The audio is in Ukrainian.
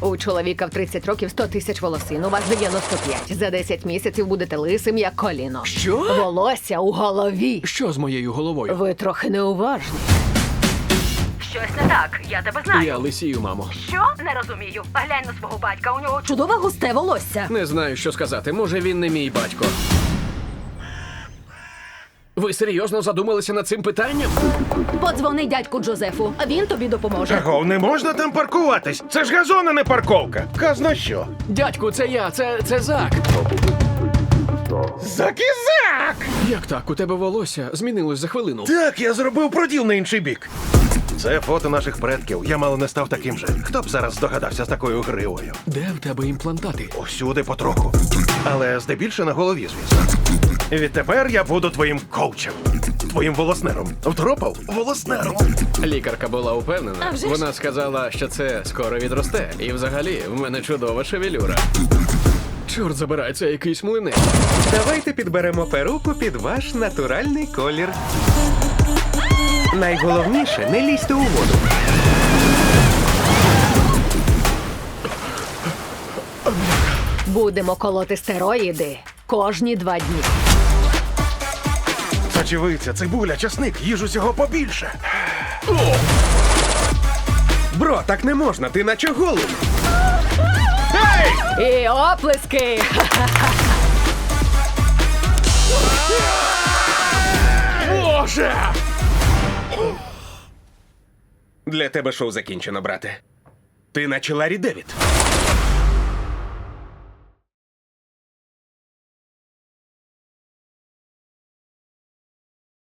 У чоловіка в 30 років 100 тисяч волосин, у вас 95. За 10 місяців будете лисим, як коліно. Що? Волосся у голові. Що з моєю головою? Ви трохи неуважні. Щось не так, я тебе знаю. Я лисію, мамо. Що? Не розумію. Глянь на свого батька, у нього Чудове густе волосся. Не знаю, що сказати. Може, він не мій батько. Ви серйозно задумалися над цим питанням? Подзвони дядьку Джозефу, а він тобі допоможе. Чого не можна там паркуватись? Це ж газон, а не парковка. Казно що? Дядьку, це я, це, це Зак. Закізак! Як так? У тебе волосся змінилось за хвилину. Так, я зробив проділ на інший бік. Це фото наших предків. Я мало не став таким же. Хто б зараз здогадався з такою гривою? Де в тебе імплантати? Усюди потроху. Але здебільше на голові, звісно. Відтепер я буду твоїм коучем, твоїм волоснером. Втропав волоснером. Лікарка була упевнена. Вона сказала, що це скоро відросте. І взагалі в мене чудова шевелюра. Чорт забирай, це якийсь млинець. Давайте підберемо перуку під ваш натуральний колір. Найголовніше не лізьте у воду. Будемо колоти стероїди кожні два дні. Сочевиця, цибуля, часник, їж усього побільше. Бро, так не можна, ти наче голий. І оплески! Боже! Для тебе шоу закінчено, брате. Ти наче Ларі Девід.